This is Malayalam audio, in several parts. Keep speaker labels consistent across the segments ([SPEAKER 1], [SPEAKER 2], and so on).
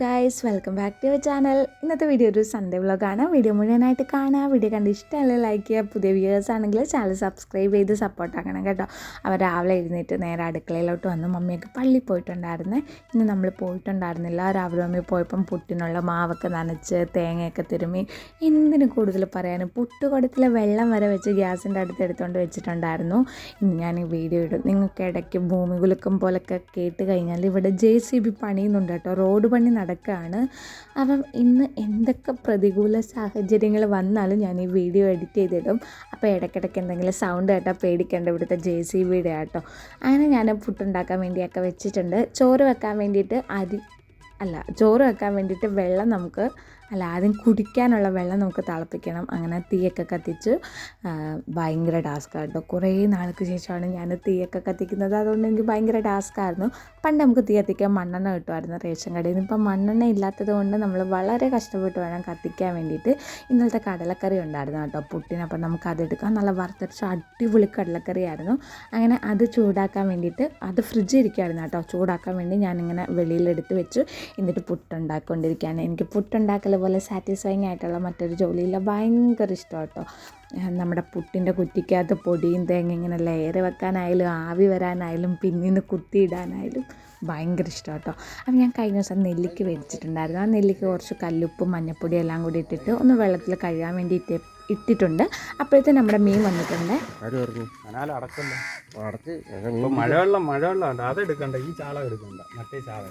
[SPEAKER 1] Guys welcome back to your channel ഇന്നത്തെ വീഡിയോ ഒരു സൺഡേ വ്ളോഗാണ് വീഡിയോ മുഴുവനായിട്ട് കാണുക. വീഡിയോ കണ്ട് ഇഷ്ടമല്ല ലൈക്ക് ചെയ്യുക. പുതിയ വ്യൂവേഴ്സ് ആണെങ്കിൽ ചാനൽ സബ്സ്ക്രൈബ് ചെയ്ത് സപ്പോർട്ട് ആക്കണം കേട്ടോ. അവർ രാവിലെ എഴുന്നേറ്റ് നേരെ അടുക്കളയിലോട്ട് വന്ന് മമ്മിയൊക്കെ പള്ളി പോയിട്ടുണ്ടായിരുന്നേ. ഇന്ന് നമ്മൾ പോയിട്ടുണ്ടായിരുന്നില്ല. രാവിലെ മമ്മി പോയപ്പം പുട്ടിനുള്ള മാവൊക്കെ നനച്ച് തേങ്ങയൊക്കെ തിരുമ്മി എന്തിനു കൂടുതൽ പറയാനും പുട്ടുകുടത്തിലെ വെള്ളം വരെ വെച്ച് ഗ്യാസിന്റെ അടുത്ത് എടുത്തുകൊണ്ട് വെച്ചിട്ടുണ്ടായിരുന്നു. ഇന്ന് ഞാൻ വീഡിയോ ഇടും. നിങ്ങൾക്ക് ഇടയ്ക്ക് ഭൂമി കുലുക്കം പോലൊക്കെ കേട്ട് കഴിഞ്ഞാൽ ഇവിടെ ജെ സി ബി പണിയുന്നുണ്ട് കേട്ടോ. റോഡ് പണി നടക്കുകയാണ് അപ്പം ഇന്ന് എന്തൊക്കെ പ്രതികൂല സാഹചര്യങ്ങൾ വന്നാലും ഞാൻ ഈ വീഡിയോ എഡിറ്റ് ചെയ്തിടും. അപ്പോൾ ഇടയ്ക്കിടയ്ക്ക് എന്തെങ്കിലും സൗണ്ട് കേട്ടാൽ പേടിക്കേണ്ട ഇവിടുത്തെ ജെ സി ബിയുടെ ആട്ടോ. അങ്ങനെ ഞാൻ പുട്ടുണ്ടാക്കാൻ വേണ്ടിയൊക്കെ വെച്ചിട്ടുണ്ട്. ചോറ് വെക്കാൻ വേണ്ടിയിട്ട് അരി അല്ല ചോറ് വെക്കാൻ വേണ്ടിയിട്ട് വെള്ളം നമുക്ക് അല്ല ആദ്യം കുടിക്കാനുള്ള വെള്ളം നമുക്ക് തിളപ്പിക്കണം. അങ്ങനെ തീയൊക്കെ കത്തിച്ച് ഭയങ്കര ടാസ്ക് കേട്ടോ കുറേ നാൾക്ക് ശേഷമാണ് ഞാൻ തീയൊക്കെ കത്തിക്കുന്നത്. അതുകൊണ്ട് എനിക്ക് ഭയങ്കര ടാസ്ക് ആയിരുന്നു. പണ്ട് നമുക്ക് തീ കത്തിക്കാൻ മണ്ണെണ്ണ കിട്ടുമായിരുന്നു റേഷൻ കടയിൽ നിന്ന്. ഇപ്പം മണ്ണെണ്ണ ഇല്ലാത്തത് കൊണ്ട് നമ്മൾ വളരെ കഷ്ടപ്പെട്ട് വേണം കത്തിക്കാൻ വേണ്ടിയിട്ട്. ഇന്നലത്തെ കടലക്കറി ഉണ്ടായിരുന്നു കേട്ടോ പുട്ടിനപ്പം നമുക്ക് അതെടുക്കാം നല്ല വറുത്തരച്ച അടിപൊളി കടലക്കറിയായിരുന്നു അങ്ങനെ അത് ചൂടാക്കാൻ വേണ്ടിയിട്ട് അത് ഫ്രിഡ്ജ് ഇരിക്കുമായിരുന്നു കേട്ടോ. ചൂടാക്കാൻ വേണ്ടി ഞാനിങ്ങനെ വെളിയിലെടുത്ത് വെച്ചു എന്നിട്ട് പുട്ടുണ്ടാക്കിക്കൊണ്ടിരിക്കുകയാണ്. എനിക്ക് പുട്ടുണ്ടാക്കൽ പോലെ സാറ്റിസ്ഫൈങ് ആയിട്ടുള്ള മറ്റൊരു ജോലിയില്ല. ഭയങ്കര ഇഷ്ടം കേട്ടോ. നമ്മുടെ പുട്ടിന്റെ കുറ്റിക്കകത്ത് പൊടിയും തേങ്ങ ഇങ്ങനെ ലെയർ വെക്കാനായാലും ആവി വരാനായാലും പിന്നീന്ന് കുത്തിയിടാനായാലും ഭയങ്കര ഇഷ്ടം കേട്ടോ. അപ്പം ഞാൻ കഴിഞ്ഞ ദിവസം നെല്ലിക്ക് മേടിച്ചിട്ടുണ്ടായിരുന്നു. ആ നെല്ലിക്ക് കുറച്ച് കല്ലുപ്പും മഞ്ഞപ്പൊടിയും എല്ലാം കൂടി ഇട്ടിട്ട് ഒന്ന് വെള്ളത്തിൽ കഴുകാൻ വേണ്ടി ഇട്ട് ഇട്ടിട്ടുണ്ട്. അപ്പോഴത്തെ നമ്മുടെ മീൻ വന്നിട്ടുണ്ട്.
[SPEAKER 2] മഴവെള്ളം മഴവെള്ളം ഈ ചാള എടുക്കണ്ട. മറ്റേ ചാള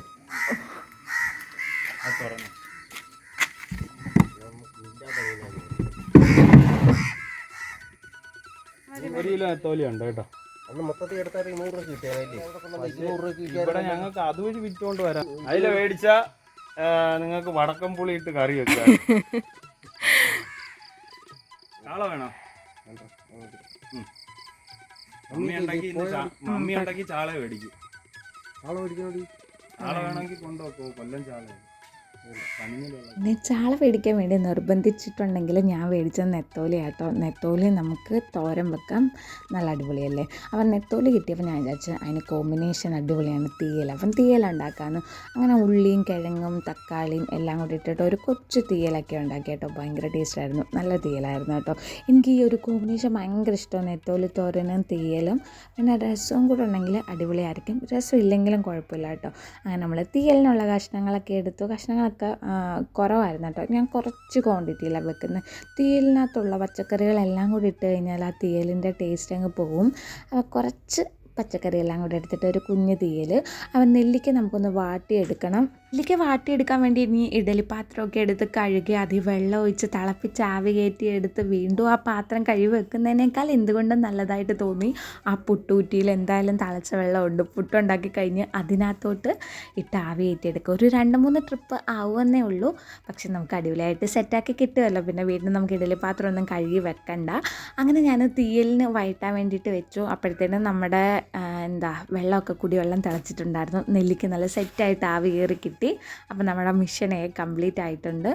[SPEAKER 2] തുറന്നു. ഒരു കിലോ നെത്തോലി ഉണ്ട് കേട്ടോ.
[SPEAKER 3] അന്ന് മൊത്തത്തിൽ എടുത്താൽ നൂറ് രൂപ കിട്ടിയാലേ? നൂറ് രൂപ
[SPEAKER 2] ഇവിടെ ഞങ്ങൾക്ക് അതുവഴി വിറ്റുകൊണ്ട് വരാം. അതിൽ മേടിച്ച നിങ്ങൾക്ക് വടക്കം പുളി ഇട്ട് കറി വെക്കാം. കാള വേണോ. മമ്മി ഉണ്ടാക്കി മമ്മി ഉണ്ടാക്കി ചാള മേടിക്കും. ചാള വേണമെങ്കിൽ കൊണ്ടുവെക്കോ കൊല്ലം ചാള പനിഞ്ഞിലുള്ള
[SPEAKER 1] പിന്നെ ചാള മേടിക്കാൻ വേണ്ടി നിർബന്ധിച്ചിട്ടുണ്ടെങ്കിൽ ഞാൻ മേടിച്ച നെത്തോലി ആട്ടോ. നെത്തോലി നമുക്ക് തോരൻ വെക്കാം. നല്ല അടിപൊളിയല്ലേ? അപ്പം നെത്തോലി കിട്ടിയപ്പോൾ ഞാൻ വിചാരിച്ചു അതിന് കോമ്പിനേഷൻ അടിപൊളിയാണ്. തീയൽ. അപ്പം തീയൽ ഉണ്ടാക്കാമെന്ന് അങ്ങനെ ഉള്ളിയും കിഴങ്ങും തക്കാളിയും എല്ലാം കൂടി ഇട്ടിട്ട് ഒരു കൊച്ചു തീയലൊക്കെ ഉണ്ടാക്കി കേട്ടോ. ഭയങ്കര ടേസ്റ്റായിരുന്നു നല്ല തീയലായിരുന്നു കേട്ടോ. എനിക്ക് ഈ ഒരു കോമ്പിനേഷൻ ഭയങ്കര ഇഷ്ടമാണ്. നെത്തോലി തോരനും തീയലും. പിന്നെ രസവും കൂടെ ഉണ്ടെങ്കിൽ അടിപൊളിയായിരിക്കും. രസം ഇല്ലെങ്കിലും കുഴപ്പമില്ല കേട്ടോ. അങ്ങനെ നമ്മൾ തീയലിനുള്ള കഷ്ണങ്ങളൊക്കെ എടുത്തു. കഷ്ണങ്ങളൊക്കെ ആ, കുറവായിരുന്നു കേട്ടോ ഞാൻ കുറച്ച് ക്വാണ്ടിറ്റിയിലാണ് വെക്കുന്നത് തീയലിനകത്തുള്ള പച്ചക്കറികളെല്ലാം കൂടി ഇട്ട് കഴിഞ്ഞാൽ ആ തീയലിന്റെ ടേസ്റ്റ് അങ്ങ് പോവും. കുറച്ച് പച്ചക്കറിയെല്ലാം കൂടി എടുത്തിട്ട് ഒരു കുഞ്ഞ് തീയൽ അവൻ നെല്ലിക്ക നമുക്കൊന്ന് വാട്ടിയെടുക്കണം. നെല്ലിക്ക വാട്ടിയെടുക്കാൻ വേണ്ടി ഇനി ഇഡലി പാത്രമൊക്കെ എടുത്ത് കഴുകി അതിൽ വെള്ളം ഒഴിച്ച് തിളപ്പിച്ച് ആവി കയറ്റി എടുത്ത് വീണ്ടും ആ പാത്രം കഴുകി വെക്കുന്നതിനേക്കാൾ എന്തുകൊണ്ടും നല്ലതായിട്ട് തോന്നി. ആ പുട്ടുകുറ്റിയിൽ എന്തായാലും തിളച്ച വെള്ളമുണ്ട് പുട്ടുണ്ടാക്കി കഴിഞ്ഞ് അതിനകത്തോട്ട് ഇട്ട് ആവി കയറ്റിയെടുക്കുക. ഒരു രണ്ട് മൂന്ന് ട്രിപ്പ് ആവുമെന്നേ ഉള്ളൂ. പക്ഷെ നമുക്ക് അടിപൊളിയായിട്ട് സെറ്റാക്കി കിട്ടുമല്ലോ. പിന്നെ വീണ്ടും നമുക്ക് ഇഡലി പാത്രം ഒന്നും കഴുകി വെക്കണ്ട. അങ്ങനെ ഞാൻ തീയലിന് വയറ്റാൻ വേണ്ടിയിട്ട് വെച്ചു. അപ്പോഴത്തേനും നമ്മുടെ എന്താ വെള്ളമൊക്കെ കൂടി വെള്ളം തിളച്ചിട്ടുണ്ടായിരുന്നു. നെല്ലിക്ക് നല്ല സെറ്റായിട്ട് ആവി കയറി കിട്ടി. അപ്പോൾ നമ്മുടെ മിഷൻ എ കംപ്ലീറ്റ് ആയിട്ടുണ്ട്.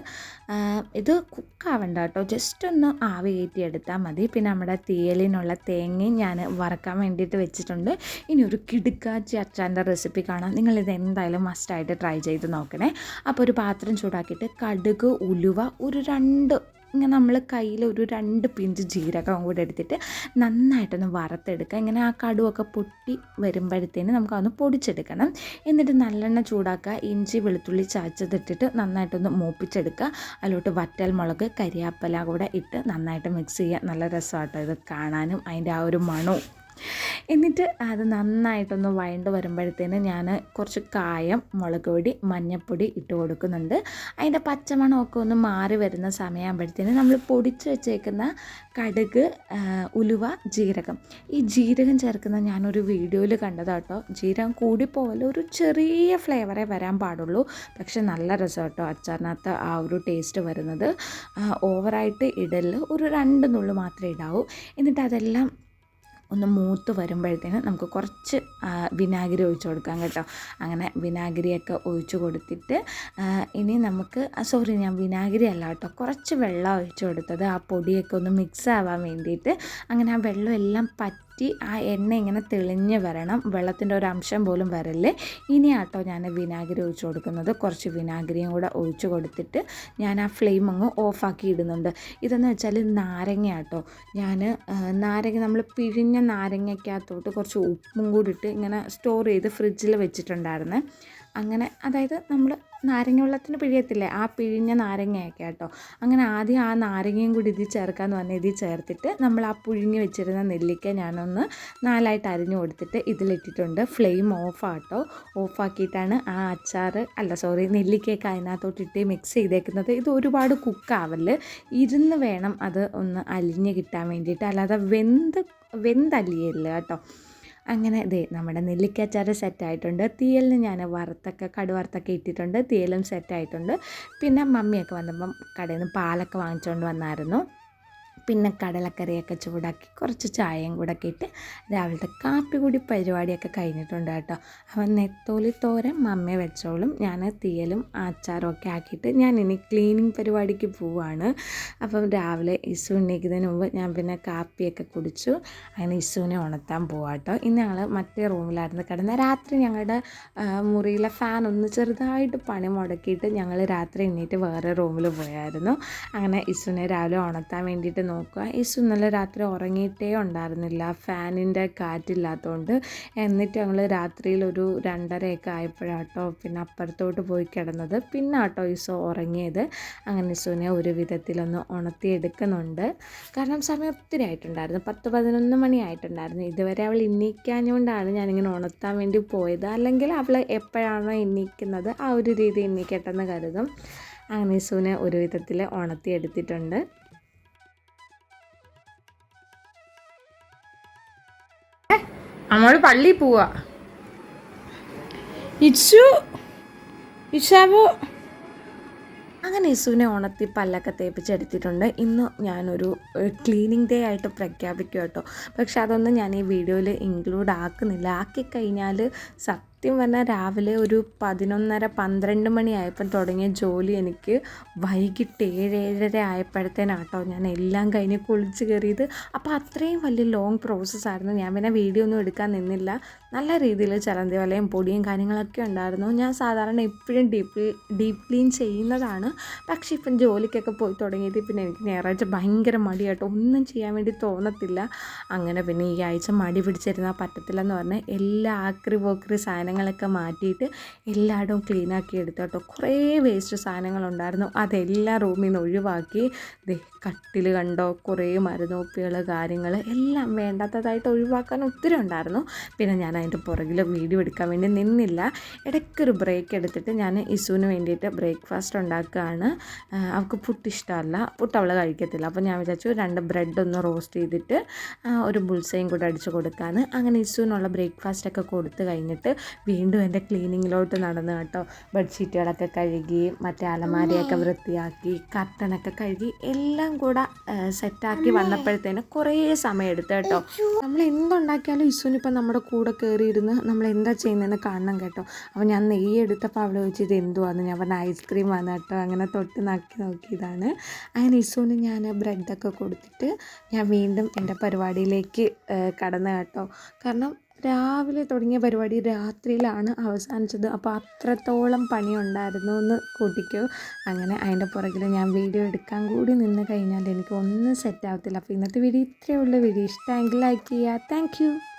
[SPEAKER 1] ഇത് കുക്കാവണ്ട കേട്ടോ. ജസ്റ്റ് ഒന്ന് ആവി കയറ്റി എടുത്താൽ മതി. പിന്നെ നമ്മുടെ തീയലിനുള്ള തേങ്ങയും ഞാൻ വറക്കാൻ വേണ്ടിയിട്ട് വെച്ചിട്ടുണ്ട്. ഇനി ഒരു കിടുക്കാച്ചി അച്ചാന്റെ റെസിപ്പി കാണാം. നിങ്ങളിത് എന്തായാലും മസ്റ്റായിട്ട് ട്രൈ ചെയ്ത് നോക്കണേ. അപ്പോൾ ഒരു പാത്രം ചൂടാക്കിയിട്ട് കടുക് ഉലുവ ഒരു രണ്ട് ഇങ്ങനെ നമ്മൾ കയ്യിൽ ഒരു രണ്ട് പിഞ്ച് ജീരകം കൂടെ എടുത്തിട്ട് നന്നായിട്ടൊന്ന് വറുത്തെടുക്കുക. ഇങ്ങനെ ആ കടുവൊക്കെ പൊട്ടി വരുമ്പോഴത്തേന് നമുക്ക് അതൊന്ന് പൊടിച്ചെടുക്കണം. എന്നിട്ട് നല്ലെണ്ണ ചൂടാക്കുക. ഇഞ്ചി വെളുത്തുള്ളി ചാച്ചതിട്ടിട്ട് നന്നായിട്ടൊന്ന് മൂപ്പിച്ചെടുക്കുക. അതിലോട്ട് വറ്റൽ മുളക് കരിയാപ്പല കൂടെ ഇട്ട് നന്നായിട്ട് മിക്സ് ചെയ്യുക. നല്ല രസമാട്ടോ ഇത് കാണാനും അതിന്റെ ആ ഒരു മണവും. എന്നിട്ട് അത് നന്നായിട്ടൊന്ന് വഴണ്ട് വരുമ്പോഴത്തേന് ഞാൻ കുറച്ച് കായം മുളക് പൊടി മഞ്ഞൾപ്പൊടി ഇട്ട് കൊടുക്കുന്നുണ്ട്. അതിന്റെ പച്ചമണമൊക്കെ ഒന്ന് മാറി വരുന്ന സമയമാകുമ്പോഴത്തേന് നമ്മൾ പൊടിച്ച് വെച്ചേക്കുന്ന കടുക് ഉലുവ ജീരകം. ഈ ജീരകം ചേർക്കുന്ന ഞാനൊരു വീഡിയോയിൽ കണ്ടതാട്ടോ ജീരകം കൂടിപ്പോകല ഒരു ചെറിയ ഫ്ലേവറേ വരാൻ പാടുള്ളൂ. പക്ഷെ നല്ല രസം കേട്ടോ അച്ചാറിനകത്ത് ആ ഒരു ടേസ്റ്റ് വരുന്നത്. ഓവറായിട്ട് ഇടൽ ഒരു രണ്ട് നുള്ളു മാത്രമേ ഇടാവൂ. എന്നിട്ട് അതെല്ലാം ഒന്ന് മൂത്ത് വരുമ്പോഴത്തേന് നമുക്ക് കുറച്ച് വിനാഗിരി ഒഴിച്ചു കൊടുക്കാം കേട്ടോ. അങ്ങനെ വിനാഗിരിയൊക്കെ ഒഴിച്ചു കൊടുത്തിട്ട് ഇനി നമുക്ക് സോറി ഞാൻ വിനാഗിരി അല്ല കേട്ടോ കുറച്ച് വെള്ളം ഒഴിച്ചു കൊടുത്തത്. ആ പൊടിയൊക്കെ ഒന്ന് മിക്സ് ആവാൻ വേണ്ടിയിട്ട്. അങ്ങനെ ആ വെള്ളം എല്ലാം പറ്റി വറ്റി ആ എണ്ണ ഇങ്ങനെ തെളിഞ്ഞ് വരണം. വെള്ളത്തിന്റെ ഒരു അംശം പോലും വരല്ലേ ഇനി ആട്ടോ ഞാൻ വിനാഗിരി ഒഴിച്ചു കൊടുക്കുന്നത്. കുറച്ച് വിനാഗിരിയും കൂടെ ഒഴിച്ചു കൊടുത്തിട്ട് ഞാൻ ആ ഫ്ലെയിം അങ്ങ് ഓഫാക്കി ഇടുന്നുണ്ട്. ഇതെന്ന് വെച്ചാൽ നാരങ്ങ ആട്ടോ ഞാൻ നാരങ്ങ നമ്മൾ പിഴിഞ്ഞ നാരങ്ങയ്ക്കകത്തോട്ട് കുറച്ച് ഉപ്പും കൂടി ഇട്ട് ഇങ്ങനെ സ്റ്റോർ ചെയ്ത് ഫ്രിഡ്ജിൽ വെച്ചിട്ടുണ്ടായിരുന്നു. അങ്ങനെ അതായത് നമ്മൾ നാരങ്ങ വെള്ളത്തിന് പിഴിയത്തില്ലേ? ആ പിഴിഞ്ഞ നാരങ്ങയൊക്കെ കേട്ടോ. അങ്ങനെ ആദ്യം ആ നാരങ്ങയും കൂടി ഇതിൽ ചേർക്കാമെന്ന് പറഞ്ഞാൽ ഇതിൽ ചേർത്തിട്ട് നമ്മൾ ആ പുഴുങ്ങി വെച്ചിരുന്ന നെല്ലിക്ക ഞാനൊന്ന് നാലായിട്ട് അരിഞ്ഞു കൊടുത്തിട്ട് ഇതിലിട്ടിട്ടുണ്ട്. ഫ്ലെയിം ഓഫാട്ടോ. ഓഫാക്കിയിട്ടാണ് ആ അച്ചാർ അല്ല സോറി നെല്ലിക്കയൊക്കെ അതിനകത്തോട്ടിട്ട് മിക്സ് ചെയ്തേക്കുന്നത്. ഇത് ഒരുപാട് കുക്കാവൽ ഇരുന്ന് വേണം അത് ഒന്ന് അലിഞ്ഞ് കിട്ടാൻ വേണ്ടിയിട്ട്. അല്ലാതെ വെന്ത് വെന്തലിയില്ല കേട്ടോ. അങ്ങനെ ദേ നമ്മുടെ നെല്ലിക്കച്ചാർ സെറ്റായിട്ടുണ്ട്. തീയലിന് ഞാൻ വറുത്തൊക്കെ കടുവറുത്തൊക്കെ ഇട്ടിട്ടുണ്ട്. തീയലും സെറ്റായിട്ടുണ്ട്. പിന്നെ മമ്മിയൊക്കെ വന്നപ്പം കടയിൽ നിന്ന് പാലൊക്കെ വാങ്ങിച്ചുകൊണ്ട് വന്നായിരുന്നു. പിന്നെ കടലക്കറിയൊക്കെ ചൂടാക്കി കുറച്ച് ചായയും കൂടെ ഒക്കെ ഇട്ട് രാവിലത്തെ കാപ്പി കൂടി പരിപാടിയൊക്കെ കഴിഞ്ഞിട്ടുണ്ട് കേട്ടോ. അപ്പം നെത്തോലി തോരൻ മമ്മ വെച്ചോളും. ഞാൻ തീയലും അച്ചാറും ഒക്കെ ആക്കിയിട്ട് ഞാൻ ഇനി ക്ലീനിങ് പരിപാടിക്ക് പോവാണ്. അപ്പം രാവിലെ ഇസു എണീക്കുന്നതിന് മുമ്പ് ഞാൻ പിന്നെ കാപ്പിയൊക്കെ കുടിച്ചു. അങ്ങനെ ഇസുവിനെ ഉണർത്താൻ പോവാം കേട്ടോ. ഇന്ന് ഞങ്ങൾ മറ്റേ റൂമിലായിരുന്നു കിടന്ന രാത്രി ഞങ്ങളുടെ മുറിയിലെ ഫാൻ ഒന്ന് ചെറുതായിട്ട് പണി മുടക്കിയിട്ട് ഞങ്ങൾ രാത്രി എണ്ണീറ്റ് വേറെ റൂമിൽ പോയായിരുന്നു. അങ്ങനെ ഇസുവിനെ രാവിലെ ഉണർത്താൻ വേണ്ടിയിട്ട് നോക്കുക. യേശു ഇന്നലെ രാത്രി ഉറങ്ങിയിട്ടേ ഉണ്ടായിരുന്നില്ല. ഫാനിന്റെ കാറ്റില്ലാത്തതുകൊണ്ട് എന്നിട്ട് ഞങ്ങൾ രാത്രിയിൽ ഒരു രണ്ടരയൊക്കെ ആയപ്പോഴാട്ടോ പിന്നെ അപ്പുറത്തോട്ട് പോയി കിടന്നത്. പിന്നെ ആട്ടോ ഈശോ ഉറങ്ങിയത്. അങ്ങനെ ഈശോനെ ഒരു വിധത്തിലൊന്ന് ഉണർത്തിയെടുക്കുന്നുണ്ട്. കാരണം സമയം ഒത്തിരി ആയിട്ടുണ്ടായിരുന്നു. പത്ത് പതിനൊന്ന് മണി ആയിട്ടുണ്ടായിരുന്നു. ഇതുവരെ അവൾ എണ്ണീക്കാഞ്ഞുകൊണ്ടാണ് ഞാനിങ്ങനെ ഉണർത്താൻ വേണ്ടി പോയത്. അല്ലെങ്കിൽ അവൾ എപ്പോഴാണോ എണ്ണീക്കുന്നത് ആ ഒരു രീതി എണ്ണീക്കട്ടെന്ന് കരുതും. അങ്ങനെ ഈശോനെ ഒരു വിധത്തിൽ ഉണർത്തിയെടുത്തിട്ടുണ്ട്. നമ്മൾ പള്ളി പോവാ. ഇച്ചു ഇഷാവോ അങ്ങനെ ഇസുവിനെ ഉണർത്തി പല്ലൊക്കെ തേപ്പിച്ചെടുത്തിട്ടുണ്ട്. ഇന്ന് ഞാനൊരു ക്ലീനിങ് ഡേ ആയിട്ട് പ്രഖ്യാപിക്കും കേട്ടോ പക്ഷെ അതൊന്നും ഞാൻ ഈ വീഡിയോയിൽ ഇൻക്ലൂഡ് ആക്കുന്നില്ല. ആക്കിക്കഴിഞ്ഞാൽ സത്യം പറഞ്ഞാൽ രാവിലെ ഒരു പതിനൊന്നര പന്ത്രണ്ട് മണിയായപ്പം തുടങ്ങിയ ജോലി എനിക്ക് വൈകിട്ട് ഏഴ് ഏഴര ആയപ്പോഴത്തേനാട്ടോ ഞാൻ എല്ലാം കഴിഞ്ഞ് കുളിച്ച് കയറിയത്. അപ്പോൾ അത്രയും വലിയ ലോങ് പ്രോസസ്സായിരുന്നു ഞാൻ പിന്നെ വീഡിയോ ഒന്നും എടുക്കാൻ നിന്നില്ല. നല്ല രീതിയിൽ ചലന്തി വലയും പൊടിയും കാര്യങ്ങളൊക്കെ ഉണ്ടായിരുന്നു. ഞാൻ സാധാരണ എപ്പോഴും ഡീപ്പ് ഡീപ്പ് ക്ലീൻ ചെയ്യുന്നതാണ്. പക്ഷേ ഇപ്പം ജോലിക്കൊക്കെ പോയി തുടങ്ങിയത് പിന്നെ എനിക്ക് ഞായറാഴ്ച ഭയങ്കര മടിയാട്ടോ ഒന്നും ചെയ്യാൻ വേണ്ടി തോന്നത്തില്ല. അങ്ങനെ പിന്നെ ഈ ആഴ്ച മടി പിടിച്ചിരുന്നാൽ പറ്റത്തില്ലെന്ന് പറഞ്ഞാൽ എല്ലാ ആക്രി പോക്രി സാധനങ്ങളൊക്കെ മാറ്റിയിട്ട് എല്ലായിടവും ക്ലീനാക്കി എടുത്തു കേട്ടോ കുറേ വേസ്റ്റ് സാധനങ്ങളുണ്ടായിരുന്നു. അതെല്ലാം റൂമിൽ നിന്ന് ഒഴിവാക്കി. ദേ കട്ടിൽ കണ്ടോ? കുറേ മരുന്നോപ്പികൾ കാര്യങ്ങൾ എല്ലാം വേണ്ടാത്തതായിട്ട് ഒഴിവാക്കാൻ ഒത്തിരി ഉണ്ടായിരുന്നു. പിന്നെ ഞാൻ അതിന്റെ പുറകിൽ വീഡിയോ എടുക്കാൻ വേണ്ടി നിന്നില്ല. ഇടയ്ക്കൊരു ബ്രേക്ക് എടുത്തിട്ട് ഞാൻ ഇസുവിന് വേണ്ടിയിട്ട് ബ്രേക്ക്ഫാസ്റ്റ് ഉണ്ടാക്കുകയാണ്. അവൾക്ക് പുട്ട് ഇഷ്ടമല്ല. പുട്ട് അവൾ കഴിക്കത്തില്ല. അപ്പോൾ ഞാൻ വിചാരിച്ചു രണ്ട് ബ്രെഡ് ഒന്ന് റോസ്റ്റ് ചെയ്തിട്ട് ഒരു ബുൾസയും കൂടെ അടിച്ച് കൊടുക്കാന്ന്. അങ്ങനെ ഇസുവിനുള്ള ബ്രേക്ക്ഫാസ്റ്റൊക്കെ കൊടുത്ത് കഴിഞ്ഞിട്ട് വീണ്ടും എന്റെ ക്ലീനിങ്ങിലോട്ട് നടന്ന് കേട്ടോ. ബെഡ്ഷീറ്റുകളൊക്കെ കഴുകി മറ്റേ അലമാരയൊക്കെ വൃത്തിയാക്കി കർട്ടനൊക്കെ കഴുകി എല്ലാം കൂടെ സെറ്റാക്കി വന്നപ്പോഴത്തേന് കുറേ സമയം എടുത്തു കേട്ടോ. നമ്മൾ എന്തുണ്ടാക്കിയാലും ഇസുവിനിപ്പം നമ്മുടെ കൂടെ കയറിയിരുന്ന് നമ്മൾ എന്താ ചെയ്യുന്നതെന്ന് കാണണം കേട്ടോ. അപ്പോൾ ഞാൻ നെയ്യ് എടുത്തപ്പോൾ അവൾ ചോദിച്ചു ഇത് എന്തുവാന്ന്? ഞാൻ പറഞ്ഞ ഐസ്ക്രീം ആണ് കേട്ടോ. അങ്ങനെ തൊട്ട് നാക്കി നോക്കിയതാണ്. അങ്ങനെ ഇസുവിന് ഞാൻ ബ്രെഡൊക്കെ കൊടുത്തിട്ട് ഞാൻ വീണ്ടും എന്റെ പരിപാടിയിലേക്ക് കടന്നു കേട്ടോ. കാരണം രാവിലെ തുടങ്ങിയ പരിപാടി രാത്രിയിലാണ് അവസാനിച്ചത്. അപ്പോൾ അത്രത്തോളം പണിയുണ്ടായിരുന്നു എന്ന് കൂട്ടിക്കോ. അങ്ങനെ അതിന്റെ പുറകിൽ ഞാൻ വീഡിയോ എടുക്കാൻ കൂടി നിന്ന് കഴിഞ്ഞാൽ എനിക്ക് ഒന്നും സെറ്റ് ആവത്തില്ല. അപ്പോൾ ഇന്നത്തെ വീഡിയോ ഇത്രയേ ഉള്ളൂ. വീഡിയോ ഇഷ്ടമെങ്കിൽ ലൈക്ക് ചെയ്യുക. താങ്ക്